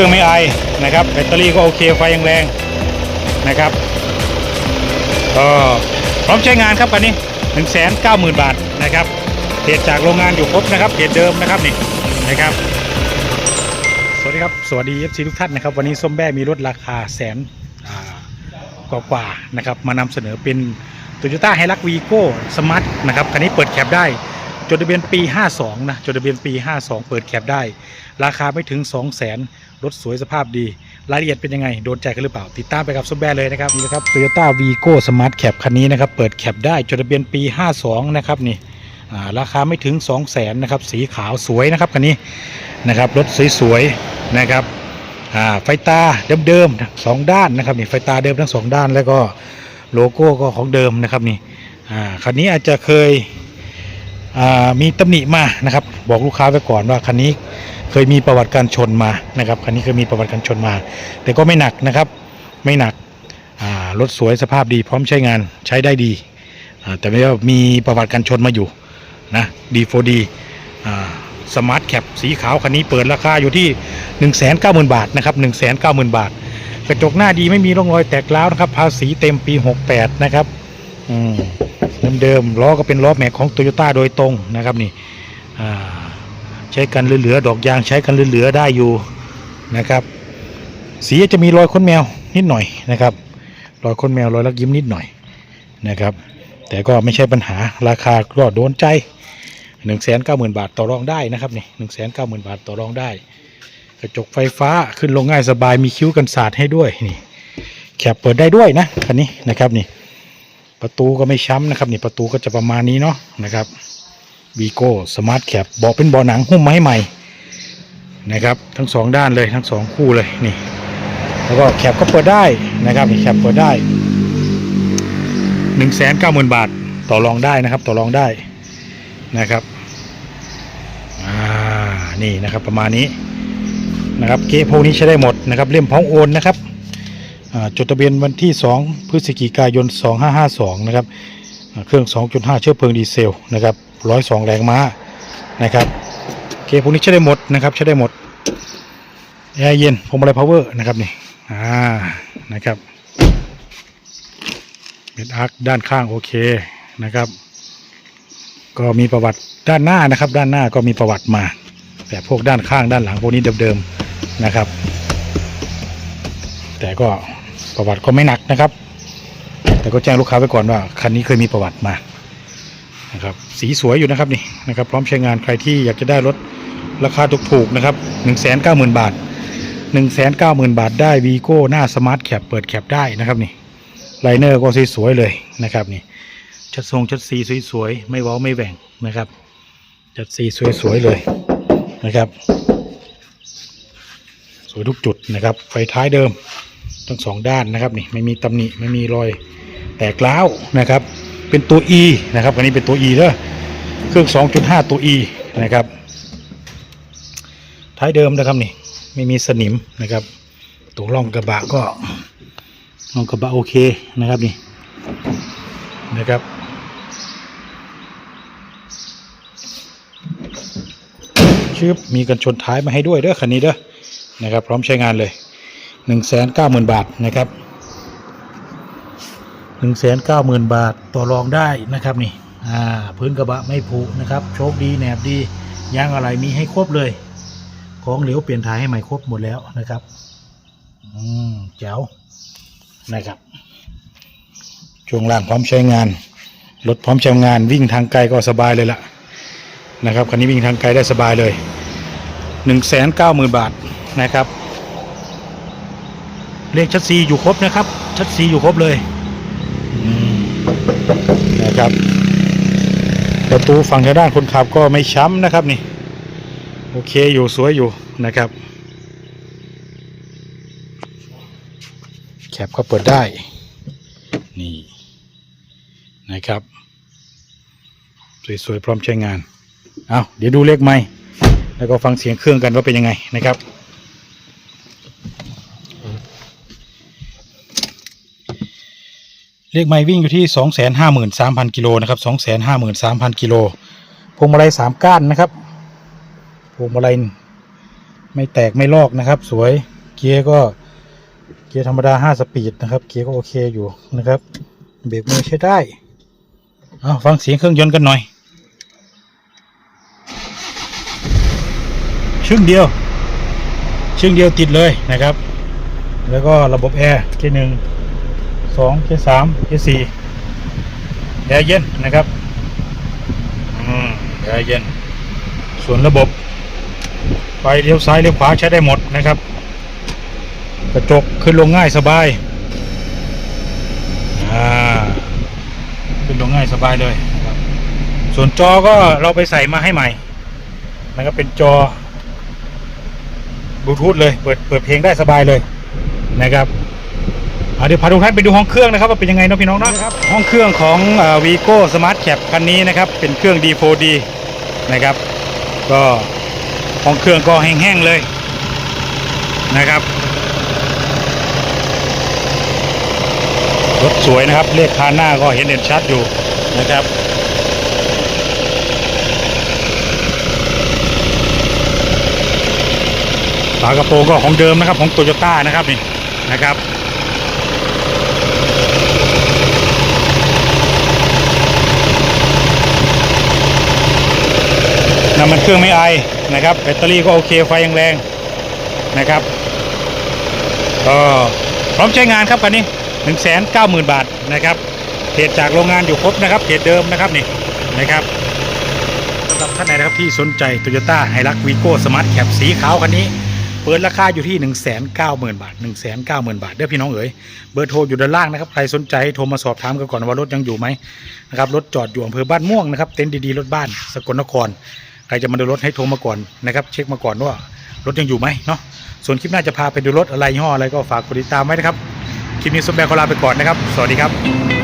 ครื่องไม่ไอนะครับ แบตเตอรี่ก็โอเคไฟยังแรงนะครับก็พร้อมใช้งานครับคันนี้1 9 0 0 0 0 บาทนะครับเพจจากโรงงานอยู่ครบนะครับเพจเดิมนะครับนี่นะครับ สวัสดีครับสวัสดี FC ทุกท่านนะครับ วันนี้ส้มแบ้มีรถราคาแสนกว่ากว่านะครับมานำเสนอเป็น Toyota h i l u x Vigo Smart นะครับคันนี้เปิดแคปได้จดทะเบียนปี 52 นะจดทะเบียนปี 52 เปิดแคปได้ ราคาไม่ถึง 2 0 0 0 0 0รถสวยสภาพดี รายละเอียดเป็นยังไง โดนใจกันหรือเปล่า ติดตามไปกับส้มแบ้เลยนะครับ นี่นะครับ Toyota Vigo Smart Cap คันนี้นะครับ เปิดแคปได้จดทะเบียนปี 52 นะครับนี่ราคาไม่ถึง 2 0 0 0 0 0นะครับ สีขาวสวยนะครับคันนี้นะครับ รถสวยๆนะครับไฟตาเดิมๆสองด้านนะครับนี่ไฟตาเดิมทั้งสองด้านแล้วก็โลโก้ก็ของเดิมนะครับนี่คันนี้อาจจะเคย มีตำหนิมานะครับ บอกลูกค้าไว้ก่อนว่าคันนี้เคยมีประวัติการชนมานะครับคันนี้เคยมีประวัติการชนมา แต่ก็ไม่หนักนะครับ ไม่หนักรถสวยสภาพดีพร้อมใช้งานใช้ได้ดี แต่ไม่ว่ามีประวัติการชนมาอยู่นะดีโฟดีสมาร์ทแคปสีขาวคันนี้เปิดราคาอยู่ที่ 1 9 0 0 0 0 บาทนะครับ1 9 0 0 0 0 บาท กระจกหน้าดีไม่มีร่องรอยแตกร้าวนะครับภาษีเต็มปี 68 นะครับ เดิมๆล้อก็เป็นล้อแม็กของโตโยต้าโดยตรงนะครับนี่ใช้กันเหลือๆดอกยางใช้กันเหลือๆได้อยู่นะครับ สีจะมีรอยคนแมวนิดหน่อยนะครับรอยคนแมวรอยลักยิ้มนิดหน่อยนะครับ แต่ก็ไม่ใช่ปัญหาราคาก็โดนใจหนึ่งแสนเก้าหมื่นบาทต่อรองได้นะครับนี่หนึ่งแสนเก้าหมื่นบาทต่อรองได้ กระจกไฟฟ้าขึ้นลงง่ายสบายมีคิ้วกันศาสตร์ให้ด้วยนี่แคปเปิดได้ด้วยนะคันนี้นะครับนี่ ประตูก็ไม่ช้ำนะครับนี่ประตูก็จะประมาณนี้เนาะนะครับวีโก้สมาร์ทแคปบอกเป็นบาะหนังหุ้มไม้ใหม่นะครับ ทั้งสองด้านเลยทั้งสองคู่เลยนี่ แล้วก็แคปก็เปิดได้นะครับแคปเปิดได้หนึ่งแสนเก้าหมื่นบาทต่อรองได้นะครับ ต่อรองได้นะครับอ่านี่นะครับประมาณนี้นะครับเกะพวกนี้ใช้ได้หมดนะครับเลี่ยมพร้อมโอนนะครับ จดทะเบียนวันที่ 2 พฤศจิกายน 2552 นะครับ เครื่อง 2.5 เชื้อเพลิงดีเซลนะครับ 102 แรงม้านะครับเกะพวกนี้ใช้ได้หมดนะครับ ใช้ได้หมด แอร์เย็นพวงมาลัยพาวเวอร์นะครับนี่ อ่า นะครับเป็นอาร์คด้านข้างโอเคนะครับ ก็มีประวัติด้านหน้านะครับ ด้านหน้าก็มีประวัติมา แต่พวกด้านข้างด้านหลังพวกนี้เดิมๆนะครับ แต่ก็ ประวัติก็ไม่หนักนะครับ แต่ก็แจ้งลูกค้าไว้ก่อนว่าคันนี้เคยมีประวัติมานะครับสีสวยอยู่นะครับนี่นะครับ พร้อมใช้งานใครที่อยากจะได้รถราคาถูกๆนะครับ1 9 0 0 0 0 บาท 1 9 0 0 0 0 บาทได้วีโก้หน้าสมาร์ทแคปเปิดแคปได้นะครับนี่ไลเนอร์ก็สวยๆเลยนะครับนี่ชัดทรงชัดสีสวยๆไม่ว้าไม่แหว่งนะครับชัดสีสวยๆเลยนะครับ สวยทุกจุดนะครับไฟท้ายเดิม ทั้งสองด้านนะครับนี่ไม่มีตำหนิไม่มีรอยแตกร้าวนะครับ เป็นตัว E นะครับอันนี้เป็นตัว E เด้อเครื่อง 2.5 ตัว E นะครับ ท้ายเดิมนะครับนี่ไม่มีสนิมนะครับ ตัวร่องกระบะก็ร่องกระบะโอเคนะครับนี่นะครับชืบมีกันชนท้ายมาให้ด้วยเด้อคันนี้เด้อนะครับ พร้อมใช้งานเลย หนึ่งแสนเก้าหมื่นบาทนะครับหนึ่งแสนเก้าหมื่นบาทต่อรองได้นะครับนี่อ่าพื้นกระบะไม่ผุนะครับโชคดีแหนบดียางอะไรมีให้ครบเลย ของเหลวเปลี่ยนถ่ายให้ใหม่ครบหมดแล้วนะครับอืมแจ๋วนะครับช่วงล่างพร้อมใช้งานรถพร้อมใช้งานวิ่งทางไกลก็สบายเลยล่ะนะครับคันนี้วิ่งทางไกลได้สบายเลย1นึ่งแสนเก้าหมื่นบาทนะครับ เลขชัดซีอยู่ครบนะครับ ชัดซีอยู่ครบเลยนะครับประตูฝั่งทางด้านคนขับก็ไม่ช้ำนะครับนี่ โอเคอยู่สวยอยู่นะครับ แคปก็เปิดได้ นี่นะครับ สวยๆพร้อมใช้งาน เอาเดี๋ยวดูเลขไม่แล้วก็ฟังเสียงเครื่องกันว่าเป็นยังไงนะครับ เลขไม่วิ่งอยู่ที่สองแสนห้าหมื่นสามพันกิโลนะครับสองแสนห้าหมื่นสามพันกิโลพวงมาลัยสามก้านนะครับพวงมาลัยไม่แตกไม่ลอกนะครับ สวยเกียร์ก็เกียร์ธรรมดาห้าสปีดนะครับ เกียร์ก็โอเคอยู่นะครับเบรกมือใช้ได้เอาฟังเสียงเครื่องยนต์กันหน่อย ชึ่งเดียว ชึ่งเดียวติดเลยนะครับ แล้วก็ระบบแอร์เกียร์หนึ่ง สองเกียร์สามเกียร์สี่แอร์เย็นนะครับอืมแอร์เย็น ส่วนระบบไฟเลี้ยวซ้ายเลี้ยวขวาใช้ได้หมดนะครับ กระจกขึ้นลงง่ายสบายอ่าขึ้นลงง่ายสบายเลยนะครับส่วนจอก็เราไปใส่มาให้ใหม่นะครับเป็นจอบลูทูธเลยเปิดเปิดเพลงได้สบายเลยนะครับ เดี๋ยวพาทุกท่านไปดูห้องเครื่องนะครับว่าเป็นยังไงเนาะพี่น้องเนาะห้องเครื่องของวีโก้สมาร์ทแคปคันนี้นะครับเป็นเครื่อง D4D นะครับ ก็ห้องเครื่องก็แห้งๆเลยนะครับรถสวยนะครับเลขคานหน้าก็เห็นเด่นชัดอยู่นะครับฝากระโปรงก็ของเดิมนะครับของโตโยต้านะครับนี่นะครับ มันเครื่องไม่ไอนะครับ แบตเตอรี่ก็โอเคไฟยังแรงนะครับก็พร้อมใช้งานครับคันนี้1 9 0 0 0 0 บาทนะครับเพจจากโรงงานอยู่ครบนะครับเพจเดิมนะครับนี่นะครับสำหรับท่านไหนนะครับที่สนใจ Toyota h i l u x Vigo Smart Cap สีขาวคันนี้ เปิดราคาอยู่ที่ 1 9 0 0 0 0 บาท 1 9 0 0 0 0 บาทเด้อพี่น้องเอ๋ยเบอร์โทรอยู่ด้านล่างนะครับ ใครสนใจโทรมาสอบถามกันก่อนว่ารถยังอยู่ไหมนะครับรถจอดอยู่อำเภอบ้านม่วงนะครับเต็นท์ดีๆรถบ้านสกลนคร ใครจะมาดูรถให้โทรมาก่อนนะครับ เช็คมาก่อนว่ารถยังอยู่ไหมเนาะส่วนคลิปหน้าจะพาไปดูรถอะไรยี่ห้ออะไรก็ฝากกดติดตามไว้นะครับคลิปนี้สมแบงขอลาไปก่อนนะครับ สวัสดีครับ